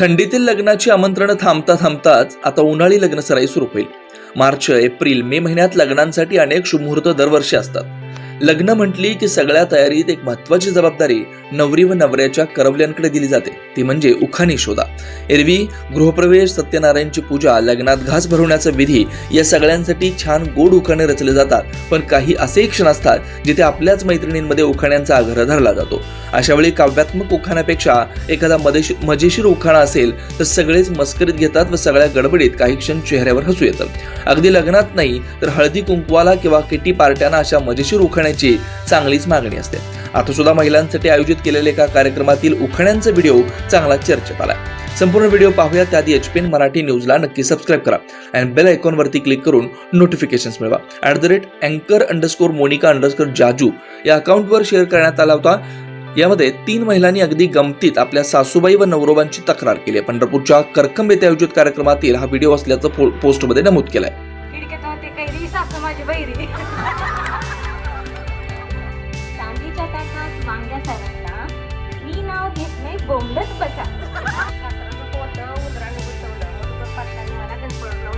थंडीतील लग्नाची आमंत्रणं थांबता थांबताच आता उन्हाळी लग्न सराई सुरू होईल. मार्च एप्रिल मे महिन्यात लग्नांसाठी अनेक शुभमुहूर्त दरवर्षी असतात. लग्न म्हटली की सगळ्या तयारीत एक महत्वाची जबाबदारी नवरी व नवऱ्याच्या करवल्यांकडे दिली जाते. ती म्हणजे उखाणी शोधा. एरवी गृहप्रवेश सत्यनारायणची पूजा लग्नात घास भरवण्याचा विधी या सगळ्यांसाठी छान गोड उखाणे रचले जातात. पण काही असे क्षण असतात जिथे आपल्याच मैत्रिणींमध्ये उखाण्यांचा आग्रह धरला जातो. अशा वेळी काव्यात्मक उखाण्यापेक्षा एखादा मदेश मजेशीर उखाणा असेल तर सगळेच मस्करीत घेतात व सगळ्या गडबडीत काही क्षण चेहऱ्यावर हसू येतं. अगदी लग्नात नाही तर हळदी कुंकवाला किंवा किटी पार्ट्यांना अशा मजेशीर करण्याची चांगलीच मागणी असते. आता सुद्धा महिलांसाठी आयोजित केलेल्या एका कार्यक्रमातील उखाण्यांचा व्हिडिओ चांगला चर्चेत आला संपूर्ण व्हिडिओ पाहूया त्याआधी एच पी एन मराठी न्यूजला नक्की सबस्क्राईब करा अँड बेल आयकॉनवरती क्लिक करून नोटिफिकेशन्स मिळवा. ॲट द रेट अँकर अंडरस्कोर मोनिका अंडरस्कोर जाजू या अकाउंटवर शेअर करण्यात आला होता. यामध्ये तीन महिलांनी अगदी गमतीत आपल्या सासूबाई व नवरोबांची तक्रार केली. पंढरपूरच्या करकंब येथे आयोजित कार्यक्रमातील हा व्हिडिओ असल्याचं पो- पोस्टमध्ये नमूद केलाय. बोंबलत बसा. सासराचं पोट उदराने गुंतवलं मग पाटलांनी मला गणपडलं